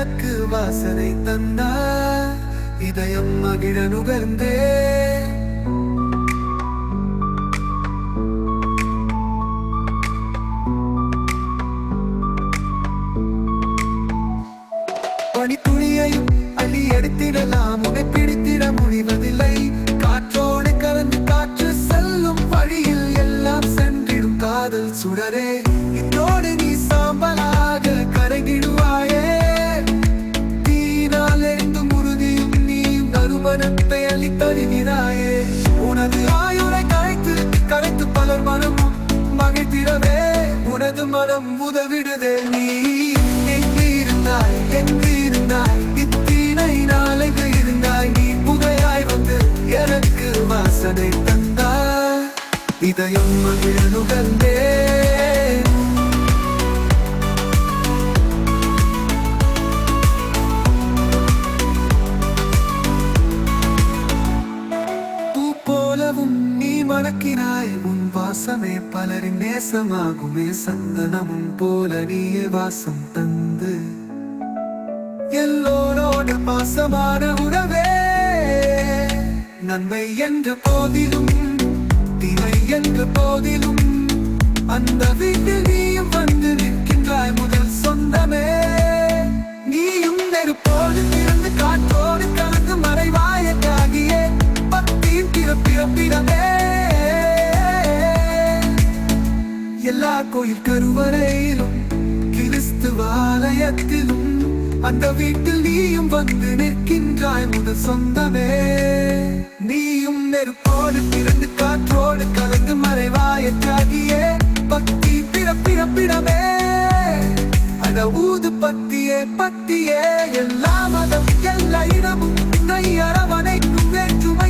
விளக்கு வாசனை தந்தார். இதயம் மகிழ நுகர்ந்தே பனித்துளியையும் அள்ளி எடுத்திடலாம். உன்னை பிடித்திட முடிவதில்லை. காற்றோடு கலந்து காற்று செல்லும் வழியில் எல்லாம் சென்றிடும் காதல் சுடரே. உனது ஆயுரை கரைத்து கரைத்து பலர் மனமும் மகிழ்த்திடவே உனது மனம் உதவிடுதே நீ. எங்கிருந்தாய் எங்கிருந்தாய் இத்தீனை நாளைக்கு இருந்தாய். நீ புகையாய் வந்து எனக்கு வாசனை தந்தாய். இதயம் மகிழ்நுகந்தே நீ மணக்கினாய் உன் வாசமே பலரின் நேசமாகுமே. சந்தனமும் போல நீயே வாசம் தந்து எல்லோரோட பாசமான உறவே நன்மை என்ற போதிலும் தினை என்ற போதிலும் அந்த வீட்டில் நீயும் வந்து நிற்கின்றாய் முதல் சொந்தமே. எல்லா கோயில் கருவறையிலும் கிறிஸ்துவாலயத்திலும் அந்த வீட்டில் நீயும் வந்து நிற்கின்றாய் முதல் சொந்தமே. நீயும் நெருப்போடு பிறந்து காற்றோடு கலந்து மறைவாயற்றாகியே பக்தி பிறப்பிறப்பிடமே. அட ஊது பத்தியே பத்தியே எல்லா மதம் எல்லா இடமும் உன்னை அரவணைக்கும் வேற்றுமை